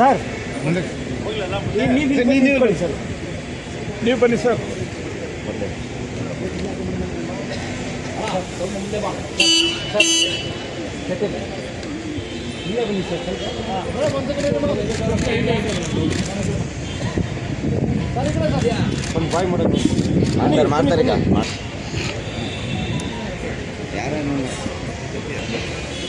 Sir ಮುಂದೆ. ನೀವು ನೀ ನೀವು ನಿಂತ್ಕೊಳ್ಳಿ ಸರ್ ನೀವು ಬನ್ನಿ ಸರ್. ನೀವು ಬನ್ನಿ ಸರ್. ಒಂದು ಬಾಯ್ ಮಾಡೋದು ಮಾಡ್ತಾರೆ ಮಾಡ್ತಾರೆ ಈಗ.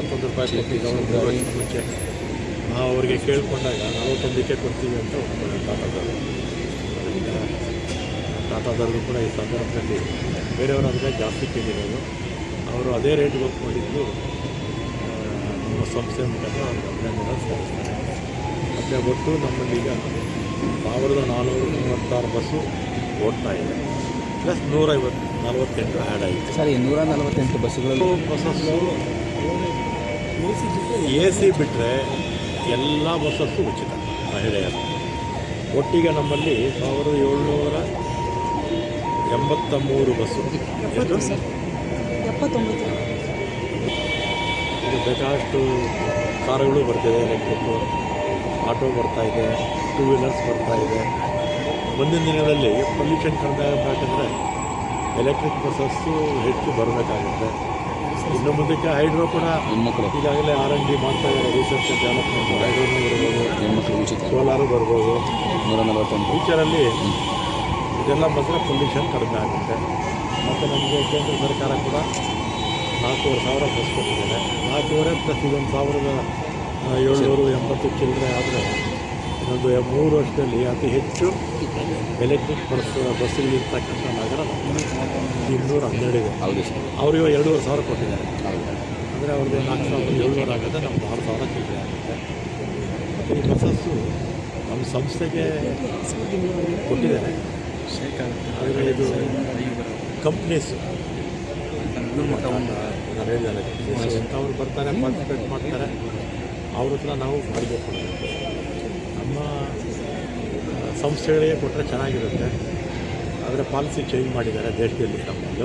ನಲವತ್ತೊಂದು ರೂಪಾಯಿ ಕೊಟ್ಟಿದ್ದ ಮುಂಚೆ. ನಾವು ಅವರಿಗೆ ಕೇಳಿಕೊಂಡಾಗ ನಲವತ್ತೊಂದಕ್ಕೆ ಕೊಡ್ತೀವಿ ಅಂತ ಅದರಿಂದ ಟಾಟಾದವ್ರಿಗೂ ಕೂಡ ಈ ಸಂದರ್ಭದಲ್ಲಿ ಬೇರೆಯವರು ಜಾಸ್ತಿ ಕೇಳಿರೋದು. ಅವರು ಅದೇ ರೇಟ್ಗೆ ಒಪ್ಕೊಂಡಿದ್ದು ಮಾಡಿದ್ದು ನಮ್ಮ ಸಂಸ್ಥೆ ಮುಖಾಂತರ ಅವ್ರಿಗೆ ಅಭಿನಂದನೆ ಸಲ್ಲಿಸ್ತಾರೆ. ಮತ್ತು ಒಟ್ಟು ನಮ್ಮಲ್ಲಿ ಈಗ ಸಾವಿರದ ನಾನ್ನೂರ ಮೂವತ್ತಾರು ಬಸ್ಸು ಓಡ್ತಾ ಇದೆ. ಪ್ಲಸ್ ನೂರೈವತ್ತು ನಲವತ್ತೆಂಟು ಆ್ಯಡ್ ಆಯಿತು. ಸರಿ ನೂರ ನಲವತ್ತೆಂಟು ಬಸ್ಸುಗಳು ಬಸ್ಸಸ್ಸು ಎ ಸಿ ಬಿಟ್ಟರೆ ಎಲ್ಲ ಬಸ್ಸಸ್ಸು ಉಚಿತ ಮಹಿಳೆಯರು. ಒಟ್ಟಿಗೆ ನಮ್ಮಲ್ಲಿ ಸಾವಿರದ ಏಳ್ನೂರ ಎಂಬತ್ತ ಮೂರು ಬಸ್ಸು ಇದು ಬೇಕಾದಷ್ಟು ಕಾರುಗಳು ಬರ್ತಿದೆ ಎಲೆಕ್ಟ್ರಿಕ್ ಆಟೋ ಬರ್ತಾ ಇದೆ ಟೂ ವೀಲರ್ಸ್ ಬರ್ತಾ ಇದೆ. ಮುಂದಿನ ದಿನಗಳಲ್ಲಿ ಪೊಲ್ಯೂಷನ್ ಕಡಿಮೆ ಆಗಬೇಕಂದ್ರೆ ಎಲೆಕ್ಟ್ರಿಕ್ ಬಸ್ಸಸ್ಸು ಹೆಚ್ಚು ಬರಬೇಕಾಗುತ್ತೆ. ಇನ್ನು ಮುಂದಕ್ಕೆ ಹೈಡ್ರೋ ಕೂಡ ಹೆಣ್ಮಕ್ಳು ಈಗಾಗಲೇ ಆರ್ ಎನ್ ಡಿ ಮಾಡ್ತಾ ಇದ್ದಾರೆ ರಿಸರ್ಚ್ ಡೆವಲಪ್ಮೆಂಟ್ ಹೈಡ್ರೋನು ಬರ್ಬೋದು ಸೋಲಾರು ಬರ್ಬೋದು. ನೂರ ನಲವತ್ತೊಂದು ಫ್ಯೂಚರಲ್ಲಿ ಇದೆಲ್ಲ ಬಂದರೆ ಪೊಲ್ಯೂಷನ್ ಕಡಿಮೆ ಆಗುತ್ತೆ. ಮತ್ತು ನಮಗೆ ಕೇಂದ್ರ ಸರ್ಕಾರ ಕೂಡ ನಾಲ್ಕೂವರೆ ಸಾವಿರ ಬಸ್ ಕೊಟ್ಟಿದ್ದಾರೆ. ನಾಲ್ಕೂವರೆ ಪ್ಲಸ್ ಇದೊಂದು ಸಾವಿರದ ಏಳ್ನೂರು ಎಂಬತ್ತು ಚಿಲ್ಲರೆ ಆದರೆ ಇನ್ನೊಂದು ಮೂರು ವರ್ಷದಲ್ಲಿ ಅತಿ ಹೆಚ್ಚು ಎಲೆಕ್ಟ್ರಿಕ್ ಬಸ್ ಬಸ್ಸುಗಳಿರ್ತಕ್ಕಂಥ ನಗರ. ಇನ್ನೂರ ಹನ್ನೆರಡಿದೆ ಹೌದು ಸರ್. ಅವರಿಗೆ ಎರಡೂವರೆ ಸಾವಿರ ಕೊಟ್ಟಿದ್ದಾರೆ. ಅಂದರೆ ಅವ್ರದ್ದು ನಾಲ್ಕು ಸಾವಿರದ ಏಳ್ನೂರು ಆಗುತ್ತೆ ನಮ್ಗೆ ಆರು ಸಾವಿರ ಚಿಲ್ಲರೆ ಆಗುತ್ತೆ. ಮತ್ತು ಈ ಬಸ್ಸಸ್ಸು ನಮ್ಮ ಸಂಸ್ಥೆಗೆ ಕೊಟ್ಟಿದ್ದಾರೆ. ಆದರೆ ಇದು ಕಂಪ್ನೀಸು ಅವ್ರು ಎಂಥವ್ರು ಬರ್ತಾರೆ ಪಾರ್ಟಿಸಿಪೇಟ್ ಮಾಡ್ತಾರೆ. ಅವ್ರ ಹತ್ರ ನಾವು ಮಾಡಬೇಕು ಕೊಡಬೇಕು ನಮ್ಮ ಸಂಸ್ಥೆಗಳಿಗೆ ಕೊಟ್ಟರೆ ಚೆನ್ನಾಗಿರುತ್ತೆ. ಆದರೆ ಪಾಲಿಸಿ ಚೇಂಜ್ ಮಾಡಿದ್ದಾರೆ ದೇಶದಲ್ಲಿ. ನಮ್ಮ